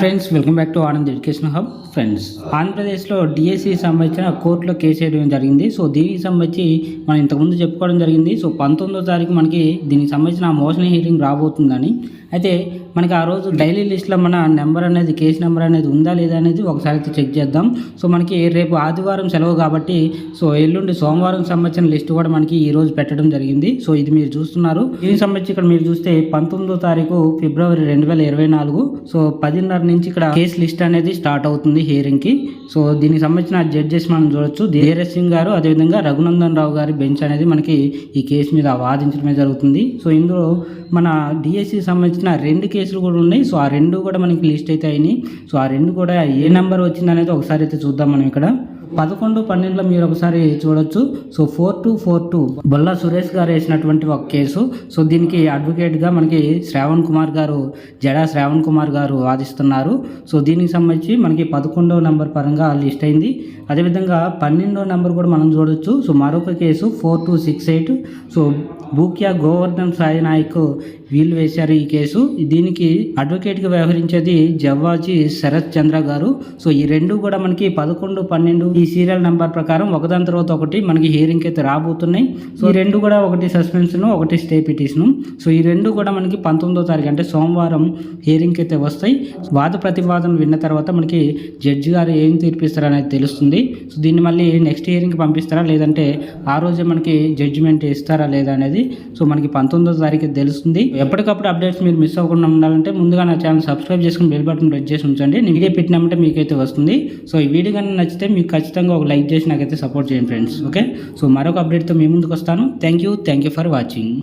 Friends welcome back to Anand education hub friends ఆంధ్రప్రదేశ్లో DSC సంబంధించిన కోర్టులో కేసు వేయడం జరిగింది. సో దీనికి సంబంధించి మనం ఇంతకుముందు చెప్పుకోవడం జరిగింది. సో పంతొమ్మిదో తారీఖు మనకి దీనికి సంబంధించిన మోషన్ హీరింగ్ రాబోతుందని. అయితే మనకి ఆ రోజు డైలీ లిస్ట్లో మన నెంబర్ అనేది కేసు నెంబర్ అనేది ఉందా లేదా అనేది ఒకసారి అయితే చెక్ చేద్దాం. సో మనకి రేపు ఆదివారం సెలవు కాబట్టి సో ఎల్లుండి సోమవారం సంబంధించిన లిస్ట్ కూడా మనకి ఈ రోజు పెట్టడం జరిగింది. సో ఇది మీరు చూస్తున్నారు. దీనికి సంబంధించి ఇక్కడ మీరు చూస్తే పంతొమ్మిదో తారీఖు ఫిబ్రవరి రెండు వేల ఇరవై నాలుగు. సో పదిన్నర నుంచి ఇక్కడ కేసు లిస్ట్ అనేది స్టార్ట్ అవుతుంది హియరింగ్కి. సో దీనికి సంబంధించిన జడ్జెస్ మనం చూడొచ్చు. ధీరజ్ సింగ్ గారు అదేవిధంగా రఘునందన్ రావు గారి బెంచ్ అనేది మనకి ఈ కేసు మీద వాదించడమే జరుగుతుంది. సో ఇందులో మన డిఎస్సి సంబంధించిన రెండు కేసులు కూడా ఉన్నాయి. సో ఆ రెండు కూడా మనకి లిస్ట్ అయితే అయినాయి. సో ఆ రెండు కూడా ఏ నెంబర్ వచ్చింది అనేది ఒకసారి అయితే చూద్దాం మనం ఇక్కడ. పదకొండు పన్నెండులో మీరు ఒకసారి చూడొచ్చు. So four two four two. Bolla Suresh garu వేసినటువంటి ఒక కేసు. సో దీనికి అడ్వకేట్గా మనకి శ్రావణ్ కుమార్ గారు జడా శ్రావణ్ కుమార్ గారు వాదిస్తున్నారు. సో దీనికి సంబంధించి మనకి పదకొండవ నెంబర్ పరంగా లిస్ట్ అయింది. అదేవిధంగా పన్నెండో నెంబర్ కూడా మనం చూడొచ్చు. సో మరొక case four two six eight. So Bukya Govardhan Sai Nayak వీలు వేశారు ఈ కేసు. దీనికి అడ్వకేట్గా వ్యవహరించేది జవ్వాజీ శరత్ చంద్ర గారు. సో ఈ రెండు కూడా మనకి పదకొండు పన్నెండు ఈ సీరియల్ నెంబర్ ప్రకారం ఒకదాని తర్వాత ఒకటి మనకి హియరింగ్ అయితే రాబోతున్నాయి. సో ఈ రెండు కూడా ఒకటి సస్పెన్షన్ ఒకటి స్టే పిటిషన్ సో ఈ రెండు కూడా మనకి పంతొమ్మిదో తారీఖు అంటే సోమవారం హియరింగ్ అయితే వస్తాయి. వాద ప్రతివాదం విన్న తర్వాత మనకి జడ్జి గారు ఏం తీర్పిస్తారు అనేది తెలుస్తుంది. సో దీన్ని మళ్ళీ నెక్స్ట్ హియరింగ్కి పంపిస్తారా? లేదంటే ఆ రోజే మనకి జడ్జిమెంట్ ఇస్తారా లేదా అనేది సో మనకి పంతొమ్మిదో తారీఖు తెలుస్తుంది. ఎప్పటికప్పుడు అప్డేట్స్ మీరు మిస్ అవ్వకుండా ఉండాలంటే ముందుగా నా ఛానల్ సబ్స్క్రైబ్ చేసుకుని బెల్ బటన్ ప్రెస్ చేసి ఉంచండి. నేను వీడియో పెట్టినామంటే మీకైతే వస్తుంది. సో ఈ వీడియో కానీ నచ్చితే మీకు ఖచ్చితంగా ఒక లైక్ చేసి నాకైతే సపోర్ట్ చేయండి ఫ్రెండ్స్. ఓకే? సో మరొక అప్డేట్తో మీ ముందుకు వస్తాను. Thank you thank you for watching.